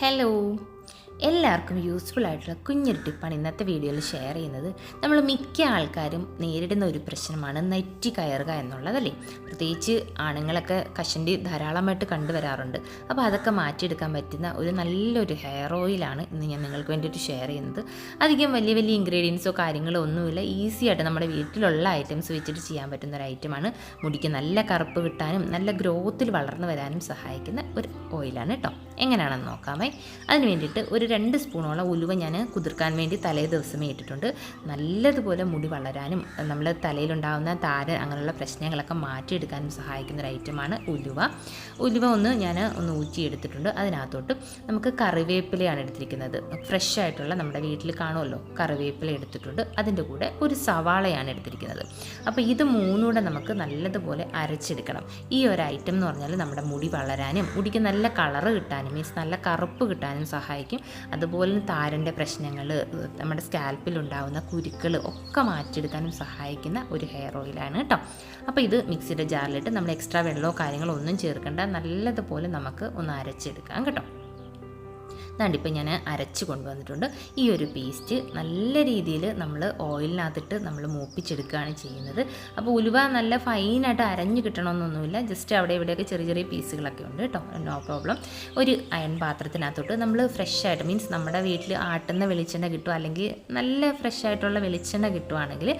Hello. എല്ലാവർക്കും useful ആയിട്ടുള്ള കുഞ്ഞൊരു ടിപ്പാണ് ഇന്നത്തെ വീഡിയോയിൽ ഷെയർ ചെയ്യുന്നത്. നമ്മൾ മിക്ക ആൾക്കാരും നേരിടുന്ന ഒരു പ്രശ്നമാണ് നെറ്റി കയറുക എന്നുള്ളതല്ലേ പ്രത്യേകിച്ച് ആണുങ്ങളൊക്കെ കഷണ്ടി ധാരാളമായിട്ട് കണ്ടുവരാറുണ്ട്. അപ്പോൾ അതൊക്കെ മാറ്റിയെടുക്കാൻ പറ്റുന്ന ഒരു നല്ലൊരു ഹെയർ ഓയിലാണ് ഇന്ന് ഞാൻ നിങ്ങൾക്ക് വേണ്ടിയിട്ട് ഷെയർ ചെയ്യുന്നത്. അധികം വലിയ വലിയ ഇൻഗ്രീഡിയൻസോ കാര്യങ്ങളോ ഒന്നുമില്ല. ഈസി ആയിട്ട് നമ്മുടെ വീട്ടിലുള്ള ഐറ്റംസ് വെച്ചിട്ട് ചെയ്യാൻ പറ്റുന്ന ഒരു ഐറ്റമാണ് മുടിക്ക് നല്ല കറുപ്പ് കിട്ടാനും നല്ല ഗ്രോത്തിൽ വളർന്നു വരാനും സഹായിക്കുന്ന ഒരു ഓയിലാണ് കേട്ടോ എങ്ങനെയാണെന്ന് നോക്കാമേ. അതിന് വേണ്ടിയിട്ട് ഒരു രണ്ട് സ്പൂണോളം ഉലുവ ഞാൻ കുതിർക്കാൻ വേണ്ടി തലേ ദിവസമേ ഇട്ടിട്ടുണ്ട്. നല്ലതുപോലെ മുടി വളരാനും നമ്മൾ തലയിലുണ്ടാകുന്ന താര അങ്ങനെയുള്ള പ്രശ്നങ്ങളൊക്കെ മാറ്റിയെടുക്കാനും സഹായിക്കുന്ന ഒരു ഐറ്റമാണ് ഉലുവ. ഉലുവ ഒന്ന് ഞാൻ ഒന്ന് ഊറ്റിയെടുത്തിട്ടുണ്ട് അതിനകത്തോട്ട് നമുക്ക് കറിവേപ്പിലയാണ് എടുത്തിരിക്കുന്നത്. ഫ്രഷ് ആയിട്ടുള്ള നമ്മുടെ വീട്ടിൽ കാണുമല്ലോ കറിവേപ്പില എടുത്തിട്ടുണ്ട്. അതിന്റെ കൂടെ ഒരു സവാളയാണ് എടുത്തിരിക്കുന്നത്. അപ്പോൾ ഇത് മൂന്നൂടെ നമുക്ക് നല്ലതുപോലെ അരച്ചെടുക്കണം. ഈ ഒരു ഐറ്റം എന്ന് പറഞ്ഞാൽ നമ്മുടെ മുടി വളരാനും മുടിക്ക് നല്ല കളറ് കിട്ടാനും മീൻസ് നല്ല കറുപ്പ് കിട്ടാനും സഹായിക്കും. അതുപോലെ താരന്റെ പ്രശ്നങ്ങൾ നമ്മുടെ സ്കാൽപ്പിൽ ഉണ്ടാകുന്ന കുരുക്കൾ ഒക്കെ മാറ്റിയെടുക്കാനും സഹായിക്കുന്ന ഒരു ഹെയർ ഓയിലാണ് കേട്ടോ. അപ്പോൾ ഇത് മിക്സിയുടെ ജാറിലിട്ട് നമ്മൾ എക്സ്ട്രാ വെള്ളമോ കാര്യങ്ങളോ ഒന്നും ചേർക്കേണ്ട. നല്ലതുപോലെ നമുക്ക് ഒന്ന് അരച്ചെടുക്കാം കേട്ടോ. ഇതാണ്ടിപ്പോൾ ഞാൻ അരച്ച് കൊണ്ടുവന്നിട്ടുണ്ട്. ഈ ഒരു പേസ്റ്റ് നല്ല രീതിയിൽ നമ്മൾ ഓയിലിനകത്തിട്ട് നമ്മൾ മൂപ്പിച്ചെടുക്കുകയാണ് ചെയ്യുന്നത്. അപ്പോൾ ഉലുവ നല്ല ഫൈനായിട്ട് അരഞ്ഞ് കിട്ടണമെന്നൊന്നുമില്ല. ജസ്റ്റ് അവിടെ ഇവിടെയൊക്കെ ചെറിയ ചെറിയ പീസുകളൊക്കെ ഉണ്ട് കേട്ടോ. നോ പ്രോബ്ലം ഒരു അയൺ പാത്രത്തിനകത്തോട്ട് നമ്മൾ ഫ്രഷ് ആയിട്ട് മീൻസ് നമ്മുടെ വീട്ടിൽ ആട്ടുന്ന വെളിച്ചെണ്ണ കിട്ടുക അല്ലെങ്കിൽ നല്ല ഫ്രഷ് ആയിട്ടുള്ള വെളിച്ചെണ്ണ കിട്ടുവാണെങ്കിൽ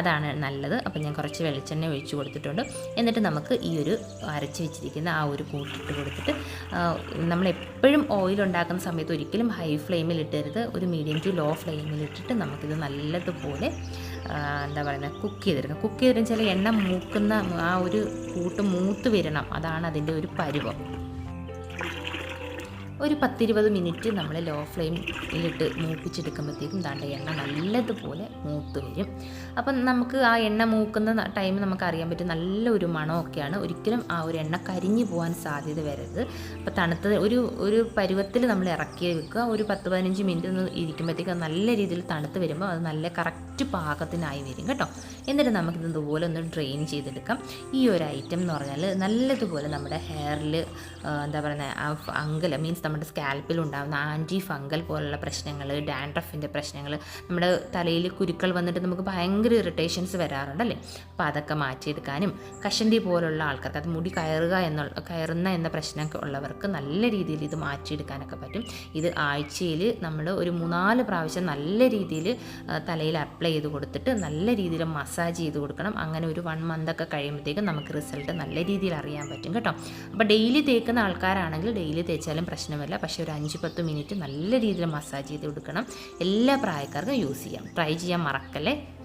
അതാണ് നല്ലത്. അപ്പോൾ ഞാൻ കുറച്ച് വെളിച്ചെണ്ണ ഒഴിച്ചു കൊടുത്തിട്ടുണ്ട്. എന്നിട്ട് നമുക്ക് ഈ ഒരു അരച്ച് വെച്ചിരിക്കുന്ന ആ ഒരു കൂട്ടിട്ട് കൊടുത്തിട്ട് നമ്മൾ എപ്പോഴും ഓയിൽ ഉണ്ടാക്കുന്ന സമയത്ത് ഒരിക്കലും ഹൈ ഫ്ലെയിമിൽ ഇട്ടരുത്. ഒരു മീഡിയം ടു ലോ ഫ്ലെയിമിൽ ഇട്ടിട്ട് നമുക്കിത് നല്ലതുപോലെ എന്താ പറയുന്നത് കുക്ക് ചെയ്തെടുക്കാം. കുക്ക് ചെയ്തിരുന്ന ചില എണ്ണ മൂക്കുന്ന ആ ഒരു കൂട്ട് മൂത്ത് വരണം. അതാണ് അതിന്റെ ഒരു പരുവം. ഒരു പത്തിരുപത് മിനിറ്റ് നമ്മൾ ലോ ഫ്ലെയിമിലിട്ട് മൂപ്പിച്ചെടുക്കുമ്പോഴത്തേക്കും ദാണ്ട എണ്ണ നല്ലതുപോലെ മൂത്ത് വരും. അപ്പം നമുക്ക് ആ എണ്ണ മൂക്കുന്ന ടൈം നമുക്ക് അറിയാൻ പറ്റും. നല്ലൊരു മണമൊക്കെയാണ്. ഒരിക്കലും ആ ഒരു എണ്ണ കരിഞ്ഞു പോകാൻ സാധ്യത വരരുത്. അപ്പോൾ തണുത്ത ഒരു ഒരു പരുവത്തിൽ നമ്മൾ ഇറക്കി വെക്കുക. ഒരു പത്ത് പതിനഞ്ച് മിനിറ്റ് ഒന്ന് ഇരിക്കുമ്പോഴത്തേക്ക് നല്ല രീതിയിൽ തണുത്ത് വരുമ്പോൾ അത് നല്ല കറക്റ്റ് പാകത്തിനായി വരും കേട്ടോ. എന്നിട്ട് നമുക്കിത് ഇതുപോലെ ഒന്ന് ഡ്രെയിൻ ചെയ്തെടുക്കാം. ഈ ഒരു ഐറ്റം എന്ന് പറഞ്ഞാൽ നല്ലതുപോലെ നമ്മുടെ ഹെയറിൽ എന്താ പറയുന്നത് അങ്കല മീൻസ് നമ്മുടെ സ്കാൽപ്പിൽ ഉണ്ടാകുന്ന ആന്റി ഫംഗൽ പോലുള്ള പ്രശ്നങ്ങൾ ഡാൻഡ്രഫിന്റെ പ്രശ്നങ്ങൾ നമ്മുടെ തലയിൽ കുരുക്കൾ വന്നിട്ട് നമുക്ക് ഭയങ്കര ഇറിറ്റേഷൻസ് വരാറുണ്ടല്ലേ അപ്പോൾ അതൊക്കെ മാറ്റിയെടുക്കാനും കഷണ്ടി പോലുള്ള ആൾക്കാർക്ക് അത് മുടി കയറുക എന്നുള്ള കയറുന്ന എന്ന പ്രശ്നമൊക്കെ ഉള്ളവർക്ക് നല്ല രീതിയിൽ ഇത് മാറ്റിയെടുക്കാനൊക്കെ പറ്റും. ഇത് ആഴ്ചയിൽ നമ്മൾ ഒരു മൂന്നാൽ പ്രാവശ്യം നല്ല രീതിയിൽ തലയിൽ അപ്ലൈ ചെയ്ത് കൊടുത്തിട്ട് നല്ല രീതിയിൽ മസാജ് ചെയ്ത് കൊടുക്കണം. അങ്ങനെ ഒരു വൺ മന്തൊക്കെ കഴിയുമ്പോഴത്തേക്കും നമുക്ക് റിസൾട്ട് നല്ല രീതിയിൽ അറിയാൻ പറ്റും കേട്ടോ. അപ്പോൾ ഡെയിലി തേക്കുന്ന ആൾക്കാരാണെങ്കിൽ ഡെയിലി തേച്ചാലും പ്രശ്നമില്ല പക്ഷേ ഒരു അഞ്ച് പത്ത് മിനിറ്റ് നല്ല രീതിയിൽ മസാജ് ചെയ്ത് കൊടുക്കണം. എല്ലാ പ്രായക്കാർക്കും യൂസ് ചെയ്യാം. ട്രൈ ചെയ്യാൻ മറക്കല്ലേ?